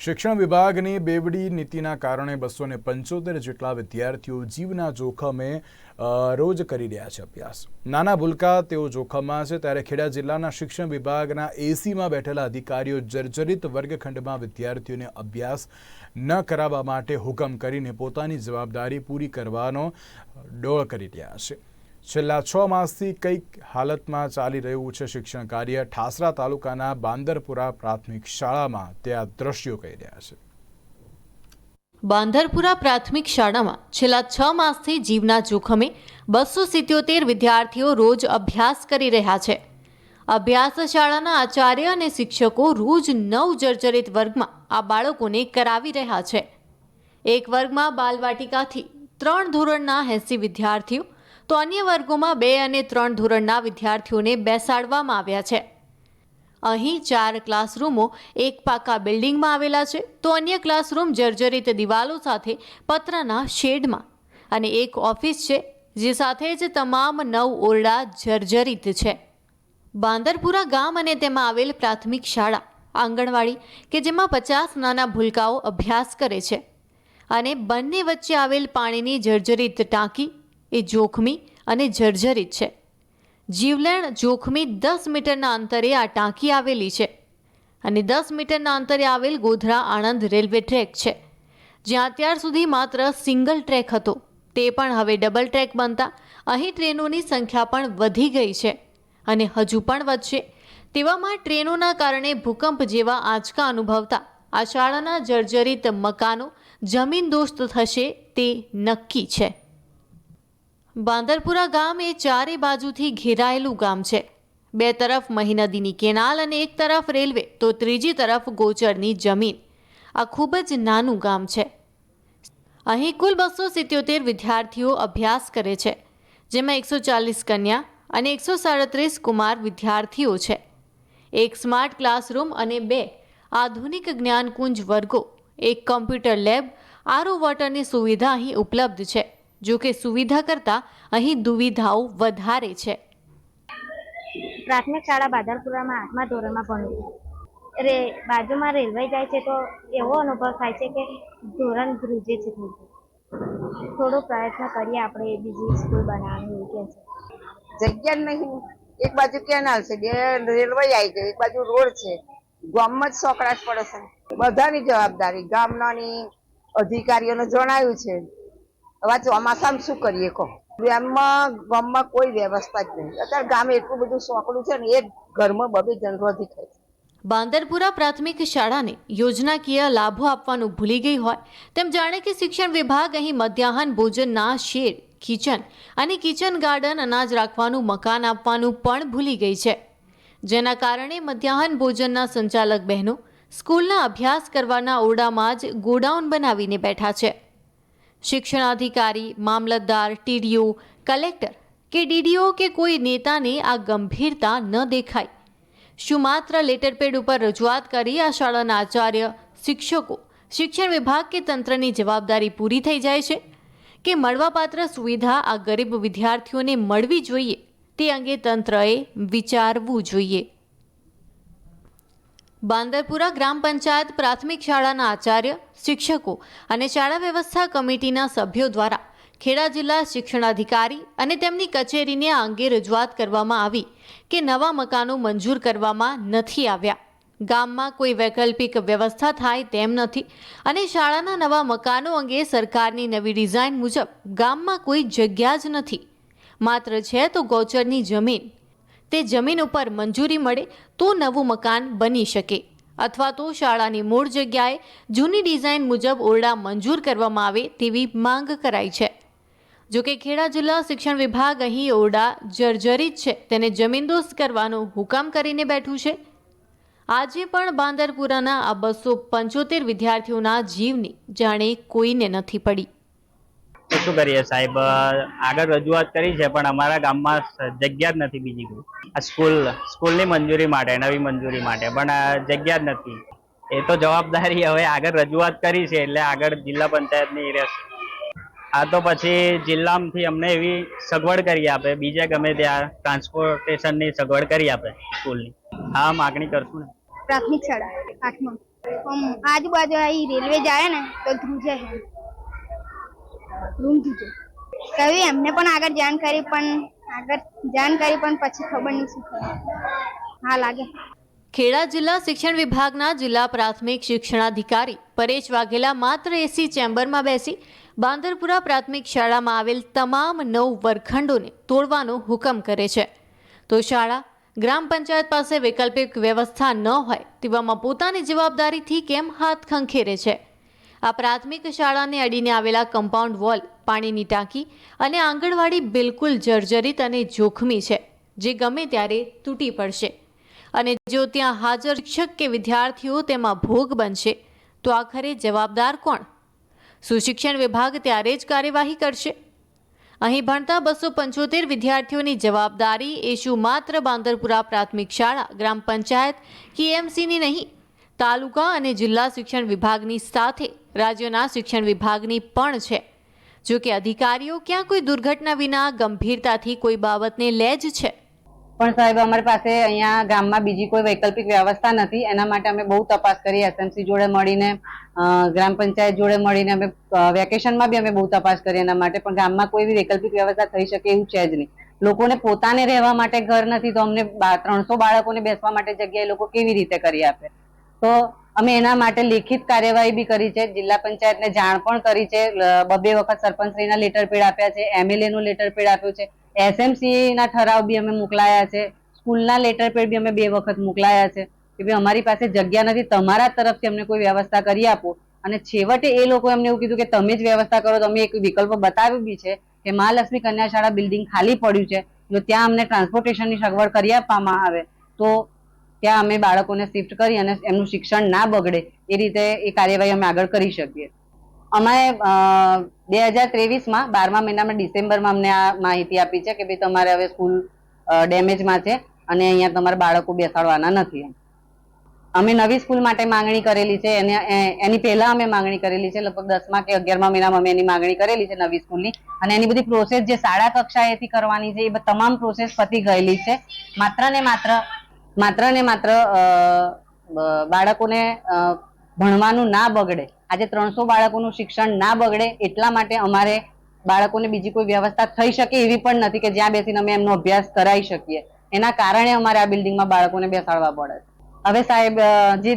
શિક્ષણ વિભાગની બેવડી નીતિના કારણે બસો ને પંચોતેર જેટલા વિદ્યાર્થીઓ જીવના જોખમે રોજ કરી રહ્યા છે અભ્યાસ. નાના ભૂલકા તેઓ જોખમમાં છે. ત્યારે ખેડા જિલ્લાના શિક્ષણ વિભાગના એસીમાં બેઠેલા અધિકારીઓ જર્જરિત વર્ગખંડમાં વિદ્યાર્થીઓને અભ્યાસ ન કરાવવા માટે હુકમ કરીને પોતાની જવાબદારી પૂરી કરવાનો ડોળ કરી રહ્યા છે. છેલ્લા છ માસથી કંઈક હાલતમાં ચાલી રહ્યું છે શિક્ષણ કાર્ય. ઠાસરા તાલુકાના બાંદરપુરા પ્રાથમિક શાળામાં તે આ દ્રશ્યો કહી રહ્યા છે. બાંધરપુરા પ્રાથમિક શાળામાં છેલ્લા છ માસથી જીવના જોખમે બસો સિત્યોતેર વિદ્યાર્થીઓ રોજ અભ્યાસ કરી રહ્યા છે. અભ્યાસ શાળાના આચાર્ય અને શિક્ષકો રોજ નવ જર્જરિત વર્ગમાં આ બાળકોને કરાવી રહ્યા છે. એક વર્ગમાં બાલવાટિકાથી ત્રણ ધોરણના એંસી વિદ્યાર્થીઓ તો અન્ય વર્ગોમાં બે અને ત્રણ ધોરણના વિદ્યાર્થીઓને બેસાડવામાં આવ્યા છે. અહીં ચાર ક્લાસરૂમો એક પાકા બિલ્ડિંગમાં આવેલા છે. તો અન્ય ક્લાસરૂમ જર્જરિત દિવાલો સાથે પતરાના શેડમાં. અને એક ઓફિસ છે, જે સાથે જ તમામ નવ ઓરડા જર્જરિત છે. બાંદરપુરા ગામ અને તેમાં આવેલ પ્રાથમિક શાળા, આંગણવાડી, કે જેમાં પચાસ નાના ભૂલકાઓ અભ્યાસ કરે છે. અને બંને વચ્ચે આવેલ પાણીની જર્જરિત ટાંકી એ જોખમી અને જર્જરિત છે. જીવલેણ જોખમી દસ મીટરના અંતરે આ ટાંકી આવેલી છે અને દસ મીટરના અંતરે આવેલ ગોધરા આણંદ રેલવે ટ્રેક છે. જ્યાં અત્યાર સુધી માત્ર સિંગલ ટ્રેક હતો. તે પણ હવે ડબલ ટ્રેક બનતા અહીં ટ્રેનોની સંખ્યા પણ વધી ગઈ છે અને હજુ પણ વધશે. તેવામાં ટ્રેનોના કારણે ભૂકંપ જેવા આંચકા અનુભવતા આ શાળાના જર્જરિત મકાનો જમીન દોસ્ત થશે તે નક્કી છે. બાંદરપુરા ગામ એ ચારે બાજુથી ઘેરાયેલું ગામ છે. બે તરફ મહી નદીની કેનાલ અને એક તરફ રેલવે, તો ત્રીજી તરફ ગોચરની જમીન. આ ખૂબ જ નાનું ગામ છે. અહીં કુલ બસો સિત્યોતેર વિદ્યાર્થીઓ અભ્યાસ કરે છે, જેમાં એકસો ચાલીસ કન્યા અને એકસો સાડત્રીસ કુમાર વિદ્યાર્થીઓ છે. એક સ્માર્ટ ક્લાસરૂમ અને બે આધુનિક જ્ઞાનકુંજ વર્ગો, એક કમ્પ્યુટર લેબ આરો વોટરની સુવિધા અહીં ઉપલબ્ધ છે. જો કે સુવિધા કરતાં અહીં દુવિધાઓ વધારે છે. પ્રાથમિક શાળા બાદરપુરામાં આઠમા ધોરણમાં ભણું છું રે બાજુમાં રેલવે જાય છે તો એવો અનુભવ થાય છે કે ધોરણ ધ્રુજે છે થોડું. થોડો પ્રયત્ન કરીએ આપણે બીજી સ્કૂલ બનાવવાની એવું કે છે. જગ્યા નહીં. એક બાજુ કેનાલ છે બે રેલવે આવી ગઈ એક બાજુ રોડ છે. ગામમાં જ સોકડાટ પડે છે. બધાની જવાબદારી ગામનાની અધિકારીઓને જણાયું છે. હવે ચોમાસામાં શું કરીએ કહો? ગામમાં ગામમાં કોઈ વ્યવસ્થા જ નહીં. અત્યારે ગામે એટલું બધું સોંકડું છે ને એક ઘરમાં બબે જનરોધી થાય છે. બાંદરપુરા પ્રાથમિક શાળાને યોજનાકીય લાભો આપવાનું ભૂલી ગઈ હોય, તેમ જાણે કે શિક્ષણ વિભાગ અહીં મધ્યાહન ભોજનના શેડ, કિચન અને કિચન ગાર્ડન અનાજ રાખવાનું મકાન આપવાનું પણ ભૂલી ગઈ છે. જેના કારણે મધ્યાહન ભોજનના સંચાલક બહેનો સ્કૂલના અભ્યાસ કરવાના ઓરડામાં જ ગોડાઉન બનાવીને બેઠા છે. શિક્ષણાધિકારી, મામલતદાર, ટીડીઓ, કલેક્ટર કે ડીડીઓ કે કોઈ નેતાને આ ગંભીરતા ન દેખાય. શું માત્ર લેટરપેડ ઉપર રજૂઆત કરી આ શાળાના આચાર્ય, શિક્ષકો, શિક્ષણ વિભાગ કે તંત્રની જવાબદારી પૂરી થઈ જાય છે કે મળવાપાત્ર સુવિધા આ ગરીબ વિદ્યાર્થીઓને મળવી જોઈએ તે અંગે તંત્રએ વિચારવું જોઈએ. બાંદરપુરા ગ્રામ પંચાયત પ્રાથમિક શાળાના આચાર્ય, શિક્ષકો અને શાળા વ્યવસ્થા કમિટીના સભ્યો દ્વારા ખેડા જિલ્લા શિક્ષણાધિકારી અને તેમની કચેરીને આ અંગે રજૂઆત કરવામાં આવી કે નવા મકાનો મંજૂર કરવામાં નથી આવ્યા. ગામમાં કોઈ વૈકલ્પિક વ્યવસ્થા થાય તેમ નથી અને શાળાના નવા મકાનો અંગે સરકારની નવી ડિઝાઇન મુજબ ગામમાં કોઈ જગ્યા જ નથી. માત્ર છે તો ગોચરની જમીન તે જમીન ઉપર મંજૂરી મળે તો નવું મકાન બની શકે. અથવા તો શાળાની મૂળ જગ્યાએ જૂની ડિઝાઇન મુજબ ઓરડા મંજૂર કરવામાં આવે તેવી માંગ કરાઈ છે. જોકે ખેડા જિલ્લા શિક્ષણ વિભાગ અહીં ઓરડા જર્જરિત છે. તેને જમીનદોસ્ત કરવાનો હુકમ કરીને બેઠું છે. આજે પણ બાંદરપુરાના આ બસો પંચોતેર વિદ્યાર્થીઓના જીવની જાણે કોઈને નથી પડી. શું કરીએ સાહેબ? આગળ રજૂઆત કરી છે, પણ અમારા ગામમાં જગ્યા જ નથી બીજી કોઈ. આ સ્કૂલ, સ્કૂલની મંજૂરી માટે, નવી મંજૂરી માટે, પણ જગ્યા જ નથી. એ તો જવાબદારી હવે આગળ રજૂઆત કરી છે, એટલે આગળ જિલ્લા પંચાયતની રહેશે. આ તો પછી જિલ્લામાંથી અમને એવી સગવડ કરી આપે, બીજે ગમે ત્યાં ટ્રાન્સપોર્ટેશનની સગવડ કરી આપે સ્કૂલની. હા, માગણી કરશું ને. પ્રાથમિક શાળા, આઠમા. આજુબાજુ રેલવે જાય ને, તો ધ્રુજે. રૂમ ધ્રુજે કવિ એમને પણ આગળ જાણ કરી પણ આગળ જાણ કરી પણ પછી ખબર નહીં શું હા લાગે. ખેડા જિલ્લા શિક્ષણ વિભાગના જિલ્લા પ્રાથમિક શિક્ષણાધિકારી પરેશ વાઘેલા માત્ર એસી ચેમ્બરમાં બેસી બાંદરપુરા પ્રાથમિક શાળામાં આવેલ તમામ નવ વર્ગખંડોને તોડવાનો હુકમ કરે છે. તો શાળા ગ્રામ પંચાયત પાસે વૈકલ્પિક વ્યવસ્થા ન હોય તેવામાં પોતાની જવાબદારીથી કેમ હાથ ખંખેરે છે? આ પ્રાથમિક શાળાને અડીને આવેલા કમ્પાઉન્ડ વોલ પાણીની ટાંકી અને આંગણવાડી બિલકુલ જર્જરિત અને જોખમી છે, જે ગમે ત્યારે તૂટી પડશે. અને જો ત્યાં હાજર શિક્ષક કે વિદ્યાર્થીઓ તેમાં ભોગ બનશે, તો આખરે જવાબદાર કોણ? સુશિક્ષણ વિભાગ ત્યારે જ કાર્યવાહી કરશે. અહીં ભણતા બસો પંચોતેર વિદ્યાર્થીઓની જવાબદારી એ શું માત્ર બાંદરપુરા પ્રાથમિક શાળા, ગ્રામ પંચાયત કે એમસીની નહીં? તાલુકા અને જિલ્લા શિક્ષણ વિભાગની સાથે રાજ્યના શિક્ષણ વિભાગની પણ છે. જો કે અધિકારીઓ ક્યાં કોઈ દુર્ઘટના વિના ગંભીરતાથી કોઈ બાબતને લે જ છે? પણ સાહેબ, અમારી પાસે અહીંયા ગામમાં બીજી કોઈ વૈકલ્પિક વ્યવસ્થા નથી. એના માટે અમે બહુ તપાસ કરી એસએમસી જોડે મળીને ગ્રામ પંચાયત જોડે મળીને અમે વેકેશનમાં બી અમે બહુ તપાસ કરી એના માટે. પણ ગામમાં કોઈ બી વૈકલ્પિક વ્યવસ્થા થઈ શકે એવું છે જ નહીં. લોકોને પોતાને રહેવા માટે ઘર નથી, તો અમને ત્રણસો બાળકોને બેસવા માટે જગ્યા એ લોકો કેવી રીતે કરી આપે? તો અમે એના માટે લેખિત કાર્યવાહી બી કરી છે. જિલ્લા પંચાયતને જાણ પણ કરી છે. બબે વખત સરપંચશ્રીના લેટર પેડ આપ્યા છે. એમએલએ નું લેટર પેડ આપ્યું છે. એસએમસી ના ઠરાવ બી અમે મોકલાયા છે. સ્કૂલના લેટર પેડ બી અમે બે વખત મોકલાયા છે. કે ભાઈ અમારી પાસે જગ્યા નથી. તમારા તરફથી અમને કોઈ વ્યવસ્થા કરી આપો. અને છેવટે એ લોકો એમને એવું કીધું કે તમે જ વ્યવસ્થા કરો. તમે એક વિકલ્પ બતાવ્યું બી છે કે મહાલક્ષ્મી કન્યા શાળા બિલ્ડિંગ ખાલી પડ્યું છે. જો ત્યાં અમને ટ્રાન્સપોર્ટેશનની સગવડ કરી આપવામાં આવે તો ત્યાં અમે બાળકોને શિફ્ટ કરી અને એમનું શિક્ષણ ના બગડે, એ રીતે એ કાર્યવાહી અમે આગળ કરી શકીએ. અમે બે હજાર ત્રેવીસમાં બારમા મહિનામાં ડિસેમ્બરમાં અમને આ માહિતી આપી છે કે ભાઈ તમારે હવે સ્કૂલ ડેમેજમાં છે અને અહીંયા તમારે બાળકો બેસાડવાના નથી અમે નવી સ્કૂલ માટે માંગણી કરેલી છે, એને એની પહેલા અમે માંગણી કરેલી છે, લગભગ દસમા કે અગિયારમા મહિનામાં અમે એની માંગણી કરેલી છે નવી સ્કૂલની. અને એની બધી પ્રોસેસ જે શાળા કક્ષાએથી કરવાની છે, એ તમામ પ્રોસેસ પતી ગયેલી છે. માત્ર ને માત્ર માત્ર ને માત્ર બાળકોને ભણવાનું ના બગડે. આજે ત્રણસો બાળકોનું શિક્ષણ ના બગડે એટલા માટે અમારે બાળકોને બીજી કોઈ વ્યવસ્થા થઈ શકે એવી પણ નથી કે જ્યાં બેસીને અમે એમનો અભ્યાસ કરાવી શકીએ. એના કારણે અમારે આ બિલ્ડિંગમાં બાળકોને બેસાડવા પડે. હવે સાહેબ જે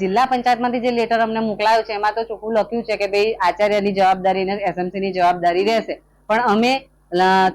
જિલ્લા પંચાયતમાંથી જે લેટર અમને મોકલાયો છે, એમાં તો ચોખ્ખું લખ્યું છે કે ભાઈ આચાર્યની જવાબદારી અને એસએમસી ની જવાબદારી રહેશે. પણ અમે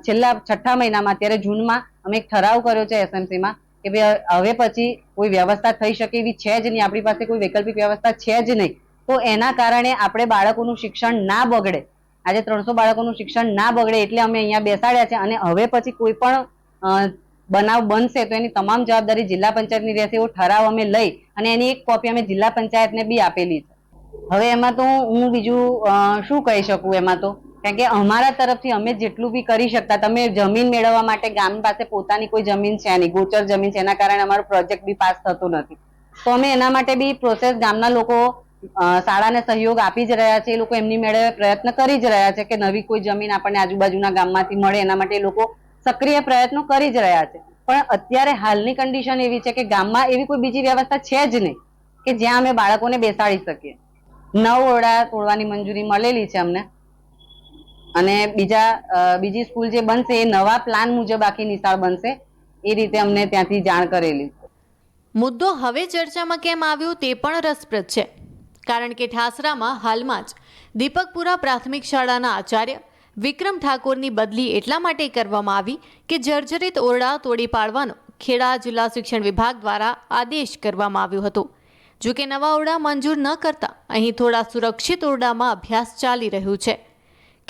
છેલ્લા છઠ્ઠા મહિનામાં, અત્યારે જૂનમાં અમે એક ઠરાવ કર્યો છે એસએમસી માં કે ભાઈ હવે પછી કોઈ વ્યવસ્થા થઈ શકે એવી છે જ નહીં. આપણી પાસે કોઈ વૈકલ્પિક વ્યવસ્થા છે જ નહીં. તો એના કારણે આપણે બાળકોનું શિક્ષણ ના બગડે. આજે ત્રણસો બાળકોનું શિક્ષણ ના બગડે એટલે અમે અહીંયા બેસાડ્યા છે અને હવે પછી કોઈ પણ બનાવ બનશે તો એની તમામ જવાબદારી જિલ્લા પંચાયતની રહેશે એવો ઠરાવ અમે લઈ અને એની એક કોપી અમે જિલ્લા પંચાયતને બી આપેલી છે. હવે એમાં તો હું બીજું શું કહી શકું એમાં તો? કારણ કે અમારા તરફથી અમે જેટલું બી કરી શકતા, તમે જમીન મેળવવા માટે ગામ પાસે પોતાની કોઈ જમીન છે નહીં, ગોચર જમીન છે, એના કારણે અમારો પ્રોજેક્ટ બી પાસ થતો નથી. તો અમે એના માટે બી પ્રોસેસ ગામના લોકો શાળાને સહયોગ આપી જ રહ્યા છે, એ લોકો એમની મેળવે પ્રયત્ન કરી જ રહ્યા છે કે નવી કોઈ જમીન આપણને આજુબાજુના ગામમાંથી મળે, એના માટે એ લોકો સક્રિય પ્રયત્નો કરી જ રહ્યા છે. પણ અત્યારે હાલની કન્ડિશન એવી છે કે ગામમાં એવી કોઈ બીજી વ્યવસ્થા છે જ નહીં કે જ્યાં અમે બાળકોને બેસાડી શકીએ. નવ ઓરડા તોડવાની મંજૂરી મળેલી છે અમને. અને બીજા બીજી સ્કૂલ જે બનશે એ નવા પ્લાન મુજબ આખી નિશાળ બનશે. એ રીતે અમને ત્યાંથી જાણ કરેલી. મુદ્દો હવે ચર્ચામાં કેમ આવ્યો તે પણ રસપ્રદ છે. કારણ કે ઠાસરામાં હાલમાં જ દીપકપુરા પ્રાથમિક શાળાના આચાર્ય વિક્રમ ઠાકોરની બદલી એટલા માટે કરવામાં આવી કે જર્જરિત ઓરડા તોડી પાડવાનો ખેડા જિલ્લા શિક્ષણ વિભાગ દ્વારા આદેશ કરવામાં આવ્યો હતો. જો કે નવા ઓરડા મંજૂર ન કરતા અહીં થોડા સુરક્ષિત ઓરડામાં અભ્યાસ ચાલી રહ્યું છે.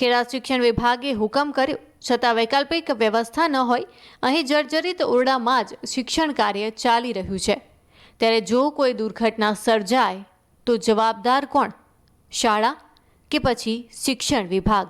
ખેડા શિક્ષણ વિભાગે હુકમ કર્યો. છતાં વૈકલ્પિક વ્યવસ્થા ન હોય, અહીં જર્જરિત ઓરડામાં જ શિક્ષણ કાર્ય ચાલી રહ્યું છે. ત્યારે જો કોઈ દુર્ઘટના સર્જાય, તો જવાબદાર કોણ? શાળા કે પછી શિક્ષણ વિભાગ?